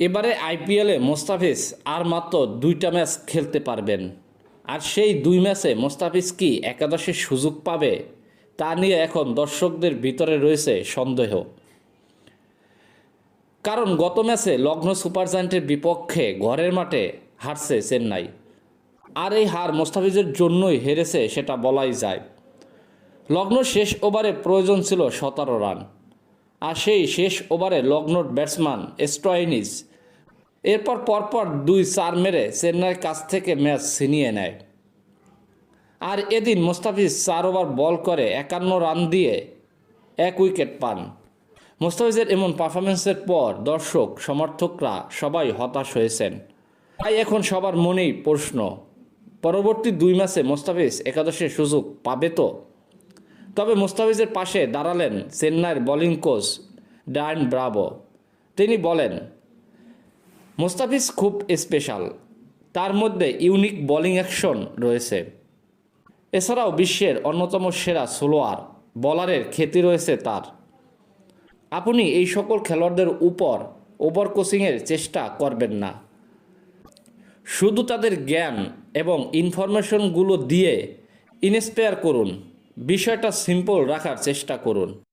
এবারে আইপিএলে মোস্তাফিজ আর মাত্র দুইটা ম্যাচ খেলতে পারবেন। আর সেই দুই ম্যাচে মোস্তাফিজ কি একাদশের সুযোগ পাবে, তা নিয়ে এখন দর্শকদের ভিতরে রয়েছে সন্দেহ। কারণ গত ম্যাচে লগ্ন সুপার জায়ান্টের বিপক্ষে ঘরের মাঠে হারছে চেন্নাই। আর এই হার মোস্তাফিজের জন্যই হেরেছে সেটা বলাই যায়। লগ্ন শেষ ওভারে প্রয়োজন ছিল সতেরো রান। আর সেই শেষ ওভারে লগ্নর ব্যাটসম্যান স্টয়নিস এরপর পরপর দুই চার মেরে চেন্নাইয়ের কাছ থেকে ম্যাচ ছিনিয়ে নেয়। আর এদিন মোস্তাফিজ চার ওভার বল করে একান্ন রান দিয়ে এক উইকেট পান। মোস্তাফিজের এমন পারফরমেন্সের পর দর্শক, সমর্থকরা সবাই হতাশ হয়েছেন। তাই এখন সবার মনেই প্রশ্ন, পরবর্তী দুই ম্যাচে মোস্তাফিজ একাদশের সুযোগ পাবে তো? তবে মোস্তাফিজের পাশে দাঁড়ালেন চেন্নাইয়ের বোলিং কোচ ডায়ন ব্রাভো। তিনি বলেন, মোস্তাফিজ খুব স্পেশাল। তার মধ্যে ইউনিক বোলিং অ্যাকশন রয়েছে। এছাড়াও বিশ্বের অন্যতম সেরা সোলোয়ার, বলারের খ্যাতি রয়েছে তার। আপনি এই সকল খেলোয়াড়দের উপর ওভার কোচিংয়ের চেষ্টা করবেন না। শুধু তাদের জ্ঞান এবং ইনফরমেশনগুলো দিয়ে ইন্সপায়ার করুন। বিষয়টা সিম্পল রাখার চেষ্টা করুন।